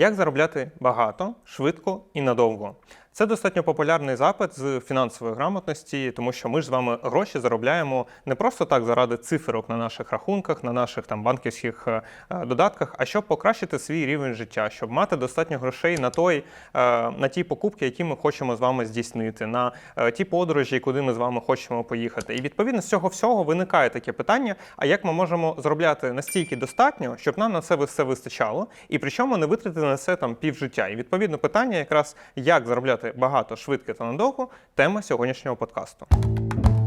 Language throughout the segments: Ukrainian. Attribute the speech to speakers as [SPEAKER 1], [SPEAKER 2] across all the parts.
[SPEAKER 1] Як заробляти багато, швидко і надовго? Це достатньо популярний запит з фінансової грамотності, тому що ми ж з вами гроші заробляємо не просто так заради циферок на наших рахунках, на наших там банківських е, додатках, а щоб покращити свій рівень життя, щоб мати достатньо грошей на той, е, на ті покупки, які ми хочемо з вами здійснити, на е, ті подорожі, куди ми з вами хочемо поїхати. І відповідно з цього всього виникає таке питання: а як ми можемо заробляти настільки достатньо, щоб нам на це все вистачало, і причому не витратити на це там півжиття? І відповідно питання, якраз як заробляти багато, швидко та надовго, тема сьогоднішнього подкасту.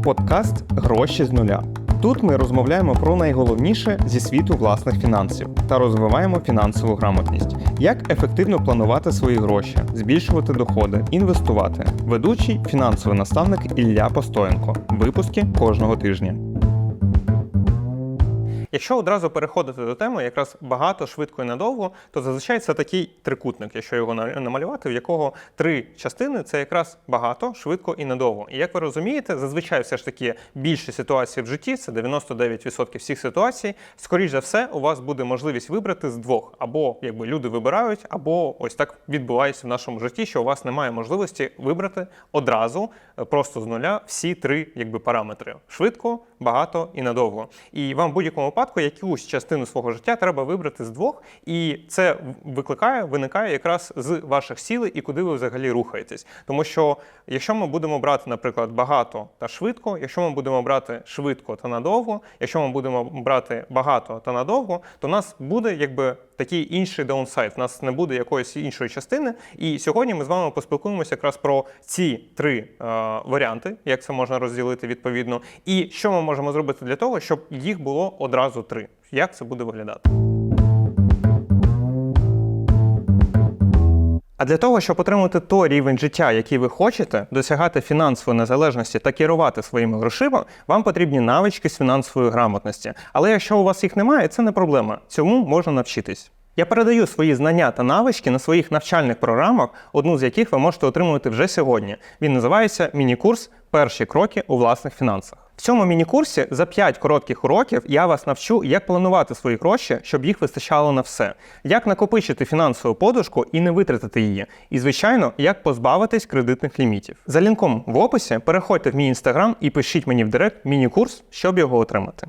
[SPEAKER 2] Подкаст Гроші з нуля. Тут ми розмовляємо про найголовніше зі світу власних фінансів та розвиваємо фінансову грамотність, як ефективно планувати свої гроші, збільшувати доходи, інвестувати. Ведучий фінансовий наставник Ілля Постоєнко. Випуски кожного тижня.
[SPEAKER 1] Якщо одразу переходити до теми, якраз багато, швидко і надовго, то зазвичай це такий трикутник, якщо його намалювати, в якого три частини це якраз багато, швидко і надовго. І як ви розумієте, зазвичай все ж таки більше ситуацій в житті, це 99% всіх ситуацій. Скоріш за все, у вас буде можливість вибрати з двох, або якби люди вибирають, або ось так відбувається в нашому житті, що у вас немає можливості вибрати одразу е, просто з нуля всі три якби параметри: швидко, багато і надовго. І вам будь-якому випадку якусь частину свого життя треба вибрати з двох, і це викликає, виникає якраз з ваших сілей і куди ви взагалі рухаєтесь. Тому що якщо ми будемо брати, наприклад, багато та швидко, якщо ми будемо брати швидко та надовго, якщо ми будемо брати багато та надовго, то нас буде якби такий інший даунсайд, у нас не буде якоїсь іншої частини. І сьогодні ми з вами поспілкуємося якраз про ці три е, варіанти, як це можна розділити відповідно, і що ми можемо зробити для того, щоб їх було одразу три. Як це буде виглядати? А для того, щоб отримати той рівень життя, який ви хочете, досягати фінансової незалежності та керувати своїми грошима, вам потрібні навички з фінансової грамотності. Але якщо у вас їх немає, це не проблема. Цьому можна навчитись. Я передаю свої знання та навички на своїх навчальних програмах, одну з яких ви можете отримувати вже сьогодні. Він називається міні-курс Перші кроки у власних фінансах. В цьому міні-курсі за 5 коротких уроків я вас навчу, як планувати свої гроші, щоб їх вистачало на все, як накопичити фінансову подушку і не витратити її. І, звичайно, як позбавитись кредитних лімітів. За лінком в описі переходьте в мій інстаграм і пишіть мені в директ міні-курс, щоб його отримати.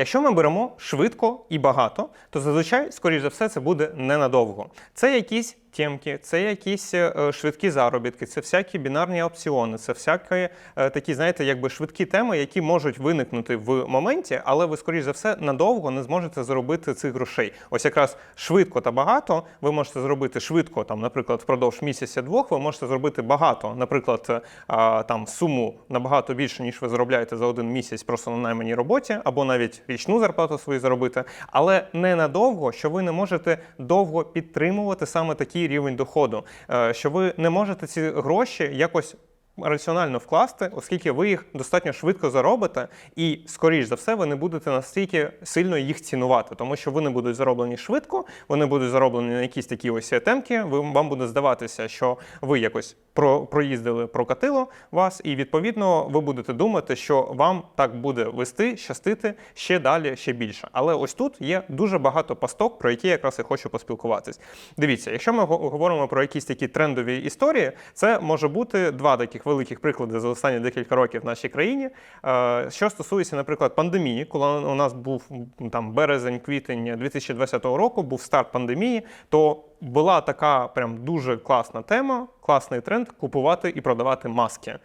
[SPEAKER 1] Якщо ми беремо швидко і багато, то зазвичай, скоріш за все, це буде ненадовго. Це якісь тємки, це якісь е, швидкі заробітки, це всякі бінарні опціони, це всякі е, такі, знаєте, якби швидкі теми, які можуть виникнути в моменті, але ви, скоріш за все, надовго не зможете заробити цих грошей. Ось якраз швидко та багато ви можете зробити швидко, там, наприклад, впродовж місяця-двох, ви можете зробити багато, наприклад, е, там суму набагато більше, ніж ви заробляєте за один місяць просто на найманій роботі, або навіть річну зарплату свою заробити, але не надовго, що ви не можете довго підтримувати саме такий рівень доходу, е, що ви не можете ці гроші якось. Раціонально вкласти, оскільки ви їх достатньо швидко заробите, і, скоріш за все, ви не будете настільки сильно їх цінувати, тому що вони будуть зароблені швидко, вони будуть зароблені на якісь такі ось темки. Вам буде здаватися, що ви якось про, проїздили, прокатило вас, і відповідно ви будете думати, що вам так буде вести, щастити ще далі, ще більше. Але ось тут є дуже багато пасток, про які я якраз і хочу поспілкуватись. Дивіться, якщо ми говоримо про якісь такі трендові історії, це може бути два таких великих приклади за останні декілька років в нашій країні. Е, Що стосується, наприклад, пандемії, коли у нас був там березень, квітень 2020 року, був старт пандемії, то була така прям дуже класна тема, класний тренд купувати і продавати маски.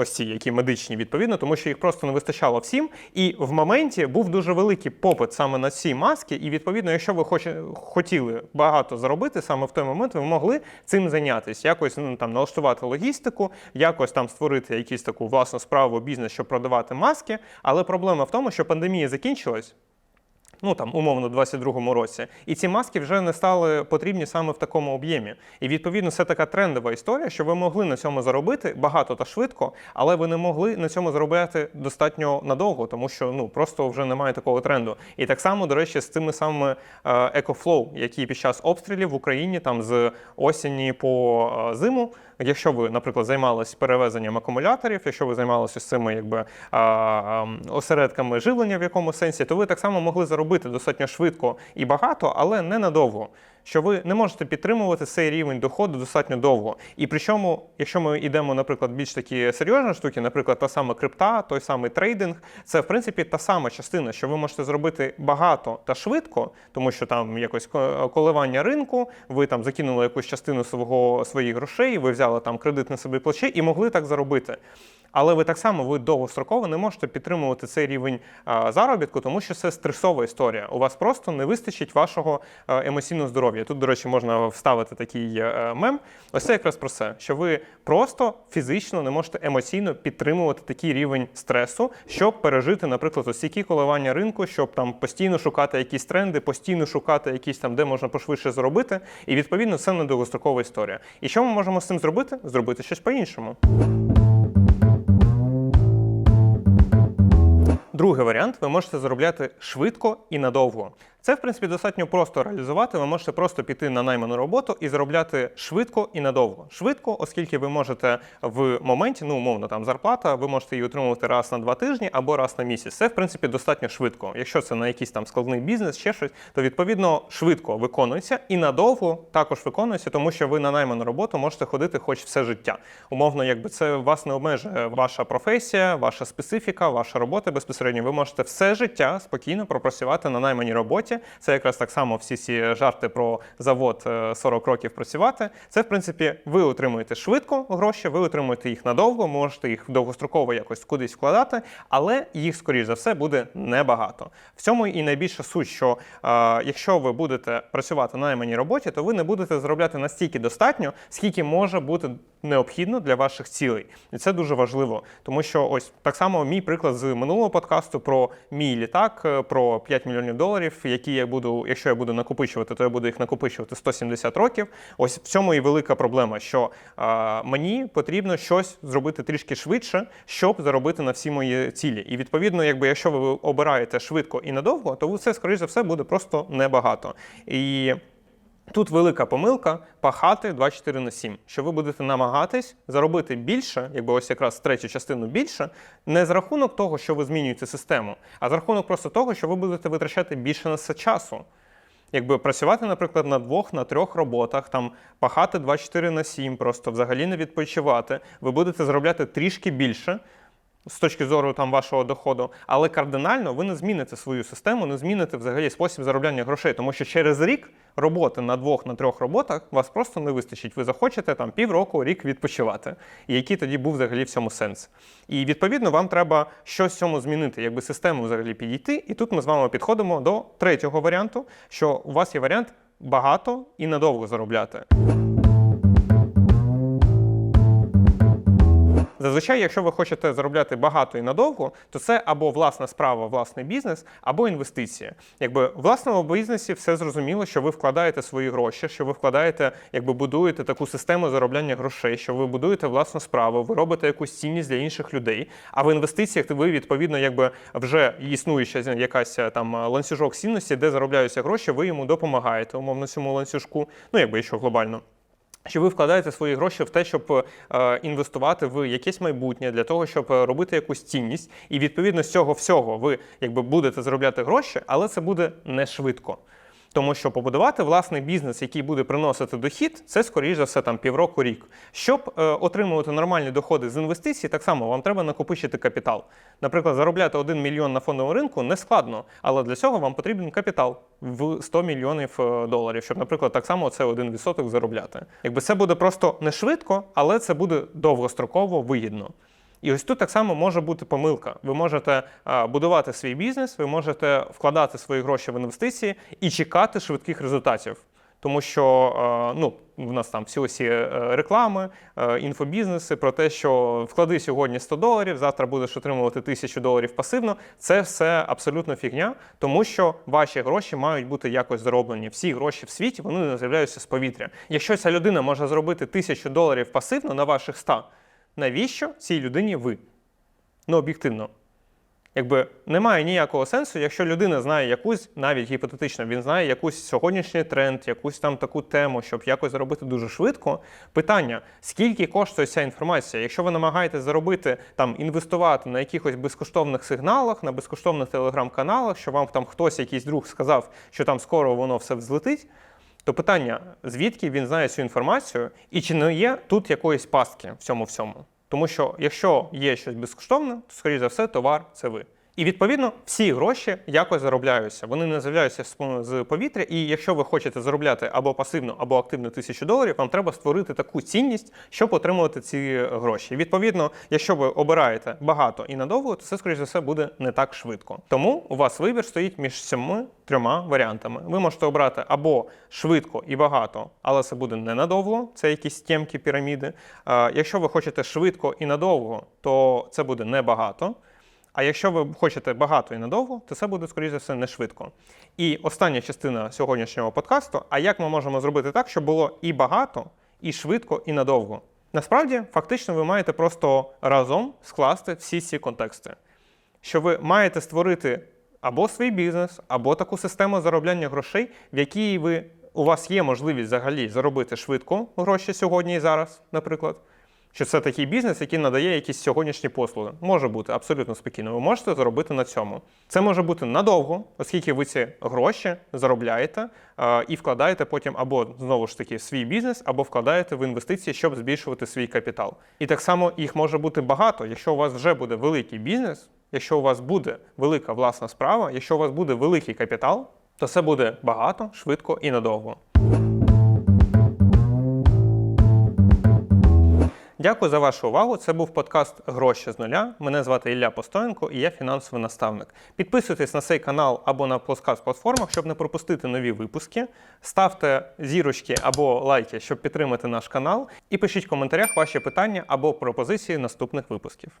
[SPEAKER 1] Ось ці, які медичні, відповідно, тому що їх просто не вистачало всім. І в моменті був дуже великий попит саме на ці маски. І відповідно, якщо ви хоч, хотіли багато заробити, саме в той момент ви могли цим зайнятися, якось ну, там налаштувати логістику, якось там створити якісь таку власну справу, бізнес, щоб продавати маски. Але проблема в тому, що пандемія закінчилась ну там умовно, у 22-му році, і ці маски вже не стали потрібні саме в такому об'ємі. І відповідно це така трендова історія, що ви могли на цьому заробити багато та швидко, але ви не могли на цьому заробляти достатньо надовго, тому що ну просто вже немає такого тренду. І так само, до речі, з цими самими екофлоу, які під час обстрілів в Україні там з осені по е, зиму якщо ви, наприклад, займалися перевезенням акумуляторів, якщо ви займалися цими якби осередками живлення в якому сенсі, то ви так само могли заробити достатньо швидко і багато, але ненадовго. Що ви не можете підтримувати цей рівень доходу достатньо довго. І причому, якщо ми йдемо, наприклад, більш такі серйозні штуки, наприклад, та сама крипта, той самий трейдинг, це в принципі та сама частина, що ви можете зробити багато та швидко, тому що там якось ко- коливання ринку, ви там закинули якусь частину свого своїх грошей, ви взяли там кредит на собі плече і могли так заробити. Але ви так само ви довгостроково не можете підтримувати цей рівень заробітку, тому що це стресова історія. У вас просто не вистачить вашого е, емоційного здоров'я. Тут, до речі, можна вставити такий е, мем. Ось це якраз про це, що ви просто фізично не можете емоційно підтримувати такий рівень стресу, щоб пережити, наприклад, ось такі коливання ринку, щоб там постійно шукати якісь тренди, постійно шукати якісь там, де можна пошвидше заробити. І відповідно це не довгострокова історія. І що ми можемо з цим зробити? Зробити щось по-іншому. Другий варіант ви можете заробляти швидко і надовго. Це, в принципі, достатньо просто реалізувати. Ви можете просто піти на найману роботу і заробляти швидко і надовго. Швидко, оскільки ви можете в моменті, ну умовно, там зарплата, ви можете її отримувати раз на два тижні або раз на місяць. Це, в принципі, достатньо швидко. Якщо це на якийсь там складний бізнес, ще щось, то відповідно швидко виконується і надовго також виконується, тому що ви на найману роботу можете ходити хоч все життя. Умовно, якби це вас не обмежує ваша професія, ваша специфіка, ваша робота безпосередньо. Ви можете все життя спокійно пропрацювати на найманій роботі. Це якраз так само всі ці жарти про завод е, 40 років працювати. Це, в принципі, ви отримуєте швидко гроші, ви отримуєте їх надовго, можете їх довгостроково якось кудись вкладати, але їх, скоріш за все, буде небагато. В цьому і найбільша суть, що е, якщо ви будете працювати на найманій роботі, то ви не будете заробляти настільки достатньо, скільки може бути необхідно для ваших цілей. І це дуже важливо, тому що ось так само мій приклад з минулого подкасту про мій літак, е, про 5 мільйонів доларів, які я буду, якщо я буду накопичувати, то я буду їх накопичувати 170 років. Ось в цьому і велика проблема, що е, мені потрібно щось зробити трішки швидше, щоб заробити на всі мої цілі. І відповідно, якби якщо ви обираєте швидко і надовго, то це, скоріш за все, буде просто небагато. І Тут велика помилка пахати 24 на 7, що ви будете намагатись заробити більше, якби ось якраз третю частину більше, не з рахунок того, що ви змінюєте систему, а з рахунок просто того, що ви будете витрачати більше на це часу. Якби працювати, наприклад, на двох, на трьох роботах, там пахати 24 на 7, просто взагалі не відпочивати, ви будете заробляти трішки більше, з точки зору там вашого доходу, але кардинально ви не зміните свою систему, не зміните взагалі спосіб заробляння грошей, тому що через рік роботи на двох на трьох роботах вас просто не вистачить. Ви захочете там півроку, рік відпочивати. І який тоді був взагалі в цьому сенс? І відповідно вам треба щось в цьому змінити, якби систему взагалі підійти. І тут ми з вами підходимо до третього варіанту, що у вас є варіант багато і надовго заробляти. Зазвичай, якщо ви хочете заробляти багато і надовго, то це або власна справа, власний бізнес, або інвестиція. Якби в власному бізнесі все зрозуміло, що ви вкладаєте свої гроші, що ви вкладаєте, якби будуєте таку систему заробляння грошей, що ви будуєте власну справу, ви робите якусь цінність для інших людей. А в інвестиціях ви відповідно, якби вже існуюча якась е, там ланцюжок цінності, де заробляються гроші, ви йому допомагаєте, умовно цьому ланцюжку, ну якби що глобально. Що ви вкладаєте свої гроші в те, щоб е, інвестувати в якесь майбутнє для того, щоб е, робити якусь цінність, і відповідно з цього всього ви якби будете заробляти гроші, але це буде не швидко. Тому що побудувати власний бізнес, який буде приносити дохід, це скоріш за все там півроку рік. Щоб е, отримувати нормальні доходи з інвестицій, так само вам треба накопичити капітал. Наприклад, заробляти 1 мільйон на фондовому ринку не складно, але для цього вам потрібен капітал в 100 мільйонів е, доларів, щоб, наприклад, так само це 1% заробляти. Якби це буде просто не швидко, але це буде довгостроково вигідно. І ось тут так само може бути помилка. Ви можете будувати свій бізнес, ви можете вкладати свої гроші в інвестиції і чекати швидких результатів. Тому що ну, в нас там всі ось е, реклами, е, інфобізнеси про те, що вклади сьогодні 100 доларів, завтра будеш отримувати 1000 доларів пасивно. Це все абсолютно фігня, тому що ваші гроші мають бути якось зароблені. Всі гроші в світі вони не з'являються з повітря. Якщо ця людина може зробити 1000 доларів пасивно на ваших 100, навіщо цій людині ви? Ну, об'єктивно. Якби немає ніякого сенсу, якщо людина знає якусь, навіть гіпотетично, він знає якусь сьогоднішній тренд, якусь там таку тему, щоб якось заробити дуже швидко. Питання: скільки коштує ця інформація? Якщо ви намагаєтесь заробити там інвестувати на якихось безкоштовних сигналах, на безкоштовних телеграм-каналах, що вам там хтось, якийсь друг сказав, що там скоро воно все взлетить. То питання, звідки він знає цю інформацію, і чи не є тут якоїсь пастки в цьому всьому? Тому що якщо є щось безкоштовне, то скоріш за все, товар це ви. І відповідно всі гроші якось заробляються. Вони не з'являються з- повітря. І якщо ви хочете заробляти або пасивно, або активно тисячу доларів, вам треба створити таку цінність, щоб отримувати ці гроші. Відповідно, якщо ви обираєте багато і надовго, то це скоріш за все буде не так швидко. Тому у вас вибір стоїть між цими трьома варіантами. Ви можете обрати або швидко і багато, але це буде ненадовго, це якісь тємки піраміди. Якщо ви хочете швидко і надовго, то це буде небагато. А якщо ви хочете багато і надовго, то це буде, скоріш за все, не швидко. І остання частина сьогоднішнього подкасту: а як ми можемо зробити так, щоб було і багато, і швидко, і надовго? Насправді, фактично, ви маєте просто разом скласти всі ці контексти. Що ви маєте створити або свій бізнес, або таку систему заробляння грошей, в якій ви, у вас є можливість взагалі заробити швидко гроші сьогодні і зараз, наприклад. Що це такий бізнес, який надає якісь сьогоднішні послуги. Може бути абсолютно спокійно. Ви можете заробити на цьому. Це може бути надовго, оскільки ви ці гроші заробляєте і вкладаєте потім або знову ж таки в свій бізнес, або вкладаєте в інвестиції, щоб збільшувати свій капітал. І так само їх може бути багато. Якщо у вас вже буде великий бізнес, якщо у вас буде велика власна справа, якщо у вас буде великий капітал, то це буде багато, швидко і надовго. Дякую за вашу увагу. Це був подкаст Гроші з нуля. Мене звати Ілля Постоєнко і я фінансовий наставник. Підписуйтесь на цей канал або на подкаст платформах, щоб не пропустити нові випуски. Ставте зірочки або лайки, щоб підтримати наш канал. І пишіть в коментарях ваші питання або пропозиції наступних випусків.